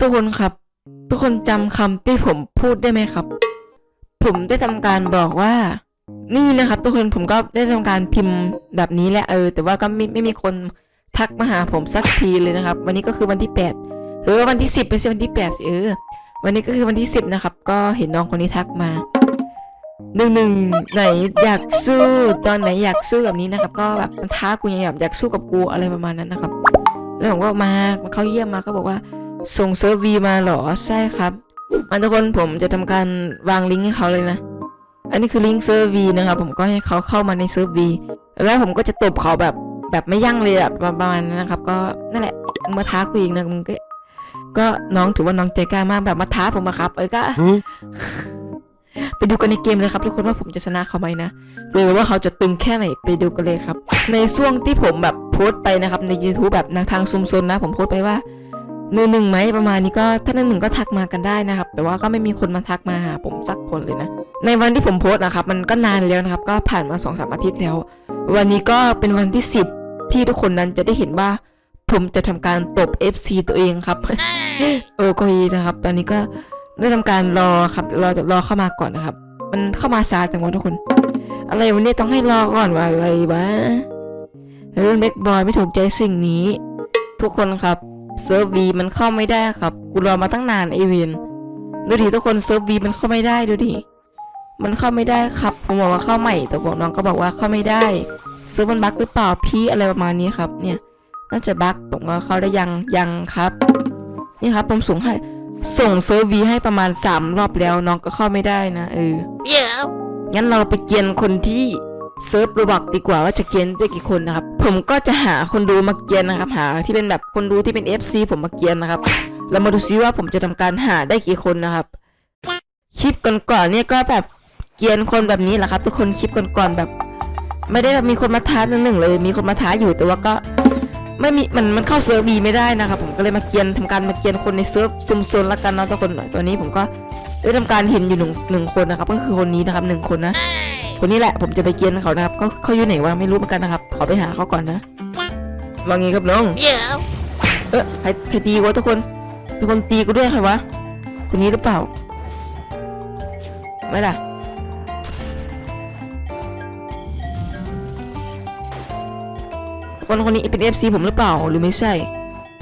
ทุกคนครับ ทุกคนจำคำที่ผมพูดได้ไหมครับ ผมได้ทำการบอกว่า นี่นะครับ ทุกคนผมก็ได้ทำการพิมพ์แบบนี้แหละเออ แต่ว่าก็ไม่ไม่มีคนทักมาหาผมสักทีเลยนะครับ วันนี้ก็คือวันที่แปดเออวันที่สิบไม่ใช่วันที่แปดสิเออวันนี้ก็คือวันที่สิบนะครับ ก็เห็นน้องคนนี้ทักมาหนึ่งหนึ่งไหนอยากสู้ตอนไหนอยากสู้แบบนี้นะครับ ก็แบบมันท้ากูอย่างแบบอยากสู้กับกูอะไรประมาณนั้นนะครับ แล้วผมก็มามาเข้าเยี่ยมมาก็บอกว่า ส่งเซิร์ฟวีมาเหรอใช่ครับอันทุกคนผมจะทำการวางลิงก์ให้เขาเลยนะ อันนี้คือลิงก์เซิร์ฟวีนะครับผมก็ให้เขาเข้ามาในเซิร์ฟวีแล้วผมก็จะตบเขาแบบแบบไม่ยั้งเลยอะประมาณนั้นนะครับ ก็นั่นแหละมึงมาท้ากูอีกนะมึงก็ก็น้องถือว่าน้องใจกล้ามากแบบมาท้าผมอะครับเออก็ไปดูกันในเกมเลยครับทุกคนว่าผมจะชนะเขาไหมนะหรือว่าเขาจะตึงแค่ไหนไปดูกันเลยครับ ในช่วงที่ผมแบบโพสต์ไปนะครับใน YouTube แบบทางซุมซนนะ ผมโพสต์ไปว่า หนึ่งหนึ่งไหมประมาณนี้ก็ถ้าหนึ่งหนึ่งก็ทักมากันได้นะครับ แต่ว่าก็ไม่มีคนมาทักมาหาผมสักคนเลยนะ ในวันที่ผมโพสต์นะครับ มันก็นานแล้วนะครับ ก็ผ่านมาสองสามอาทิตย์แล้ว วันนี้ก็เป็นวันที่สิบที่ทุกคนนั้นจะได้เห็นว่า ผมจะทำการตบ FC ตัวเองครับเออก็ดีนะครับ ตอนนี้ก็ได้ทำการรอครับรอจะรอเข้ามาก่อนนะครับ มันเข้ามาช้าจังวะทุกคน อะไรวันนี้ต้องให้รอก่อนว่าอะไรวะรุ่นเบกบอยไม่ถูกใจสิ่งนี้ ทุกคนครับ เซิร์ฟวีมันเข้าไม่ได้ครับ กูรอมาตั้งนานไอเวนดูดิทุกคนเซิร์ฟวีมันเข้าไม่ได้ดูดิ มันเข้าไม่ได้ครับ ผมบอกว่าเข้าใหม่ แต่บอกน้องก็บอกว่าเข้าไม่ได้เซิร์ฟมันบั๊กหรือเปล่าพี่อะไรประมาณนี้ครับ เนี่ย น่าจะบั๊กผมว่าเข้าได้ยังยังครับ นี่ครับผมส่งให้ส่งเซิร์ฟวีให้ประมาณสามรอบแล้วน้องก็เข้าไม่ได้นะเออ Yeah. งั้นเราไปเกียนคนที่ เซิร์ฟระบักดีกว่าว่าจะเกียนได้กี่คนนะครับ ผมก็จะหาคนดูมาเกียนนะครับ หาที่เป็นแบบคนดูที่เป็น FC ผมมาเกียนนะครับ เรามาดูซิว่าผมจะทำการหาได้กี่คนนะครับ คลิปก่อนๆเนี่ยก็แบบเกียนคนแบบนี้แหละครับ ทุกคนคลิปก่อนๆแบบ ไม่ได้แบบมีคนมาท้าหนึ่งเลย มีคนมาท้าอยู่แต่ว่าก็ไม่มีมันมันเข้าเซิร์ฟวีไม่ได้นะครับ ผมก็เลยมาเกียนทำการมาเกียนคนในเซิร์ฟซุมโซนละกันนะทุกคนตอนนี้ผมก็ได้ทำการเห็นอยู่หนึ่งหนึ่งคนนะครับ ก็คือคนนี้นะครับหนึ่งคนนะ คนนี้แหละผมจะไปเกียนเขานะครับ ก็เขาอยู่ไหนวะไม่รู้เหมือนกันนะครับ ขอไปหาเขาก่อนนะว่างี้ครับน้อง Yeah. เออใครใครตีกูวะทุกคนเป็นคนตีกูด้วยใครวะ คนนี้หรือเปล่า ไม่ล่ะ คนคนนี้เป็นเอฟซีผมหรือเปล่าหรือไม่ใช่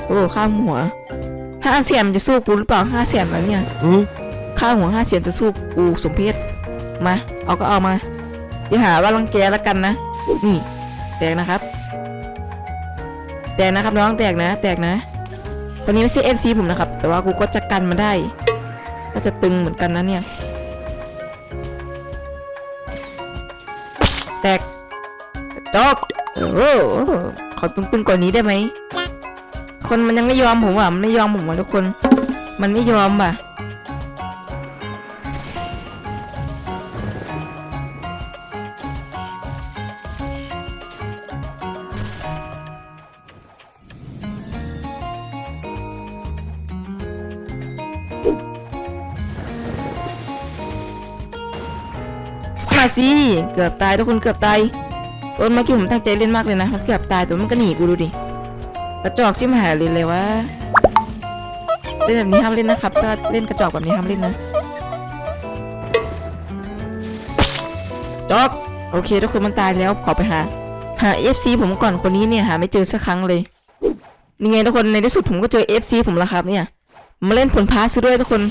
โอ้ข้ามหัวห้าเสียนจะสู้กูหรือเปล่าห้าเสียนแล้วเนี่ยข้าหัวห้าเสียนจะสู้กูสมเพชมา เอาก็เอามา อย่าหาว่ารังแกแล้วกันนะ นี่ แตกนะครับ แตกนะครับน้องแตกนะ แตกนะคนนี้ไม่ใช่เอฟซีผมนะครับ แต่ว่ากูก็จะกันมาได้ ก็จะตึงเหมือนกันนะเนี่ย แตกจบโอ้ขอตึงๆกว่านี้ได้ไหม คนมันยังไม่ยอมผมว่ะ มันไม่ยอมผมว่ะทุกคน มันไม่ยอมว่ะ สิ เกือบตายทุกคนเกือบตายตอนเมื่อกี้ผมตั้งใจเล่นมากเลยนะมันเกือบตายแต่มันก็หนีกูดูดิ กระจอกชิมหายเลยเลยวะ เล่นแบบนี้ห้ามเล่นนะครับถ้าเล่นกระจอกแบบนี้ห้ามเล่นนะ จอก โอเคทุกคนมันตายแล้วขอไปหา หา FC ผมก่อนคนนี้เนี่ยหาไม่เจอสักครั้งเลยนี่ไงทุกคนในที่สุดผมก็เจอ FC ผมแล้วครับเนี่ย มาเล่นผลพาซะด้วยทุกคน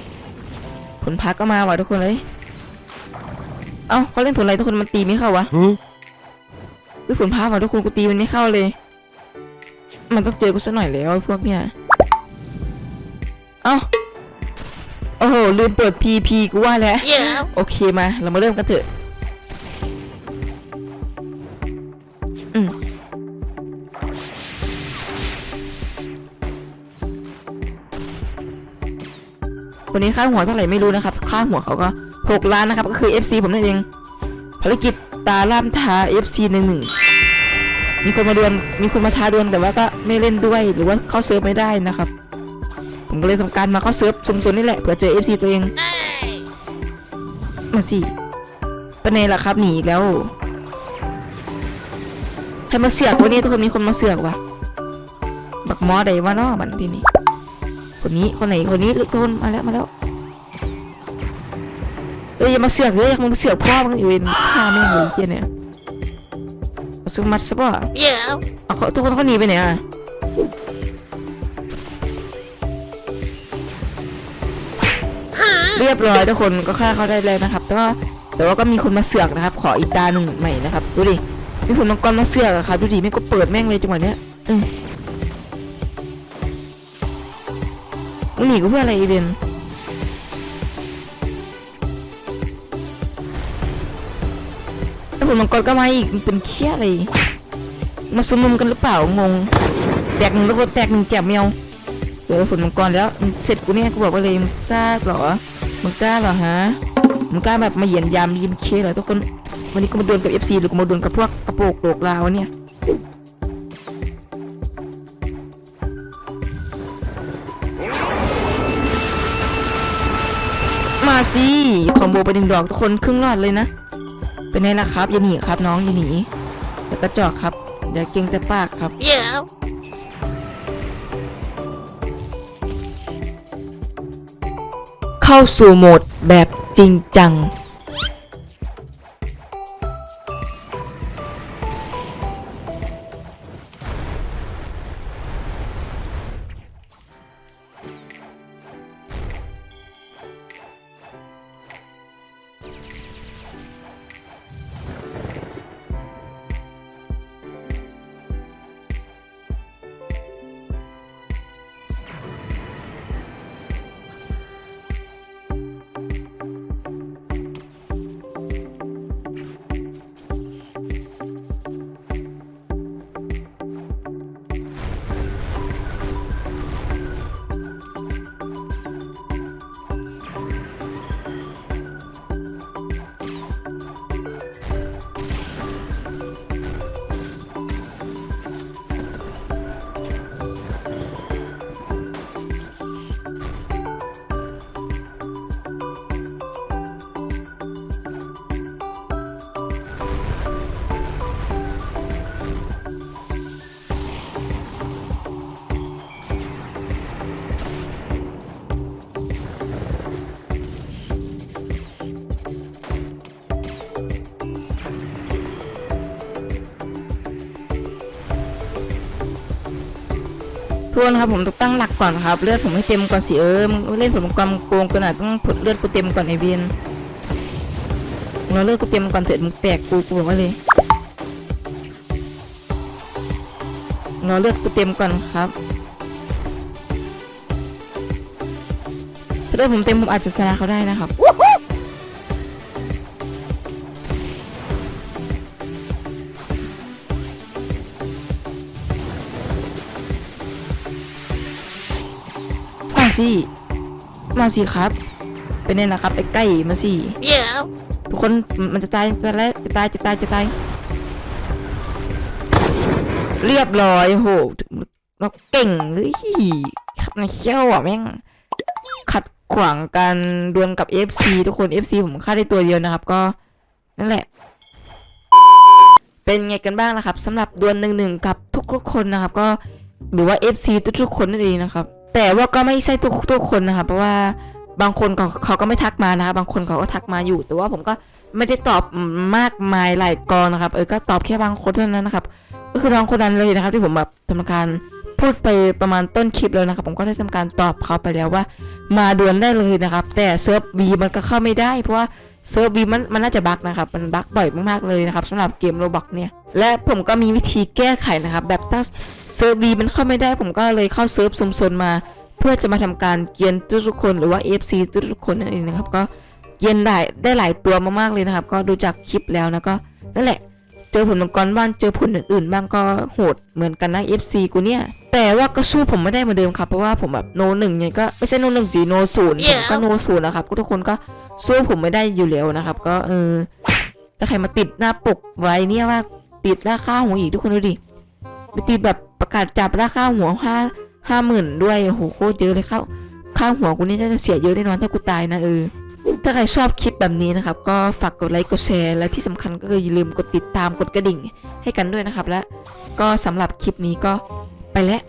ผลพาก็มาว่ะทุกคนเลย เอ้าเขาเล่นผลอะไรทุกคนมันตีไม่เข้าวะเฮ้ยผลพาว่ะทุกคนกูตีมันไม่เข้าเลย มันต้องเจอกูสักหน่อยแล้วไอ้พวกเนี่ยเอ้าโอ้โหลืมเปิด PP กูว่าแล้ว Yeah. โอเคมา เรามาเริ่มกันเถอะอืมคนนี้ค่าหัวเท่าไหร่ไม่รู้นะครับ ค่าหัวเขาก็ หกล้านนะครับ ก็คือ FC ผมนั่นเอง ภารกิจตาล่ามท้า FC หนึ่งหนึ่งมีคนมาดวลมีคนมาท้าดวลแต่ว่าก็ไม่เล่นด้วยหรือว่าเข้าเซิร์ฟไม่ได้นะครับ ผมก็เลยทำการมาเข้าเซิร์ฟสมๆนี่แหละเผื่อเจอ FC ตัวเองมาสิปะเนล่ะครับหนีแล้วใครมาเสือกวันนี้ทุกคนมีคนมาเสือกวะบักมอใดวะเนาะมันที่นี่คนนี้คนไหนคนนี้ทุกคนมาแล้วมาแล้ว เอ้ยอย่ามาเสือกเลยอย่ามาเสือกพ่อมึงอยู่เวนฆ่าแม่งเลยไอ้เฮียเนี่ยสมัดซะป่ะ Yeah. เอาเขาทุกคนเขาหนีไปไหนอะเรียบร้อยทุกคนก็ฆ่าเขาได้เลยนะครับแต่ว่าแต่ว่าก็มีคนมาเสือกนะครับ ขออีตาหนึ่งใหม่นะครับดูดิมีคนมังกรมาเสือกอะครับดูดิไม่งก็เปิดแม่งเลยจังหวะเนี้ยอืมมึงหนีกูเพื่ออะไรอีเวน แล้วผลมังกรก็มาอีกมันเป็นเคี้ยอะไร มาซุ่มนุมกันหรือเปล่างง แตกหนึ่งแล้วก็แตกหนึ่งแจบเมียวเออผลมังกรแล้วเสร็จกูเนี่ยกูบอกว่าเลยมึงกล้าเหรอมึงกล้าเหรอฮะมึงกล้าแบบมาเหยียนยามยิมเคเหรอทุกคน วันนี้กูมาดวลกับ FC หรือกูมาดวลกับพวกกระโปรงโลกลาวเนี่ยมาสิคอมโบไปหนึ่งดอกทุกคนครึ่งหลอดเลยนะ เป็นไงล่ะครับอย่าหนีครับน้องอย่าหนีอย่ากระจอกครับอย่าเก่งแต่ปากครับ Yeah. เข้าสู่โหมดแบบจริงจัง ทวนครับผมต้องตั้งหลักก่อนครับ เลือดผมให้เต็มก่อนสิเออมึงเล่นผมกำโกงกันอะต้องผลเลือดกูเต็มก่อนไอเบียนมึงเอาเลือดกูเต็มก่อนเถิดมึงแตกกูกูบอกไว้เลยมึงเอาเลือดกูเต็มก่อนครับถ้าเลือดผมเต็มผมอาจจะชนะเขาได้นะครับ สิมาสิครับ เป็นไงนะครับไอ้ใกล้มาสิ Yeah. ทุกคนมันจะตายจะแล้วจะตายจะตายจะตายเรียบร้อยโหเราเก่งเลยขัดในเขี้ยวอะแม่งขัดขวางการดวลกับ FC ทุกคน FC ผมฆ่าได้ตัวเดียวนะครับ ก็นั่นแหละ เป็นไงกันบ้างนะครับสำหรับดวลหนึ่งหนึ่งกับทุกๆคนนะครับ ก็หรือว่า FC ทุกๆคนนั่นเองนะครับ แต่ว่าก็ไม่ใช่ทุกทุกคนนะครับเพราะว่าบางคนเขาเขาก็ไม่ทักมานะครับางคนเขาก็ทักมาอยู่ แต่ว่าผมก็ไม่ได้ตอบมากมายหลายกองนะครับ เออก็ตอบแค่บางคนเท่านั้นนะครับ ก็คือน้องคนนั้นเลยนะครับ ที่ผมแบบทำการพูดไปประมาณต้นคลิปแล้วนะครับ ผมก็ได้ทำการตอบเขาไปแล้วว่า มาด่วลได้เลยนะครับ แต่เซิร์ฟบีมันก็เข้าไม่ได้ เพราะว่า เซิร์ฟวีมันมันน่าจะบั๊กนะครับ มันบั๊กบ่อยมากๆเลยนะครับสำหรับเกมโรบอกเนี่ย และผมก็มีวิธีแก้ไขนะครับ แบบถ้าเซิร์ฟวีมันเข้าไม่ได้ผมก็เลยเข้าเซิร์ฟสมซนมา เพื่อจะมาทำการเกียนทุกๆคนหรือว่า FC ทุกๆคนนั่นเองนะครับ ก็เกียนได้ได้หลายตัวมากๆเลยนะครับ ก็ดูจากคลิปแล้วนะก็นั่นแหละ เจอผลมังกรบ้างเจอผลอื่นๆ บ้างก็โหดเหมือนกันนะ FC กูเนี่ย แต่ว่าก็สู้ผมไม่ได้เหมือนเดิมครับเพราะว่าผมแบบโนหนึ่งเนี่ยก็ไม่ใช่โนหนึ่งสีโนศูนย์ผมก็โนศูนย์นะครับก็ทุกคนก็สู้ผมไม่ได้อยู่แล้วนะครับ ก็เออถ้าใครมาติดหน้าปกไว้เนี่ยว่าติดราคาหัวอีกทุกคนดูดิไปติดแบบประกาศจับราคาหัวห้าห้าหมื่นด้วยโอ้โหโคตรเยอะเลยครับค่าหัวกูนี่น่าจะเสียเยอะแน่นอนถ้ากูตายนะเออ ถ้าใครชอบคลิปแบบนี้นะครับ ก็ฝากกดไลค์กดแชร์และที่สำคัญก็คืออย่าลืมกดติดตามกดกระดิ่งให้กันด้วยนะครับ และก็สำหรับคลิปนี้ก็ไปแล้ว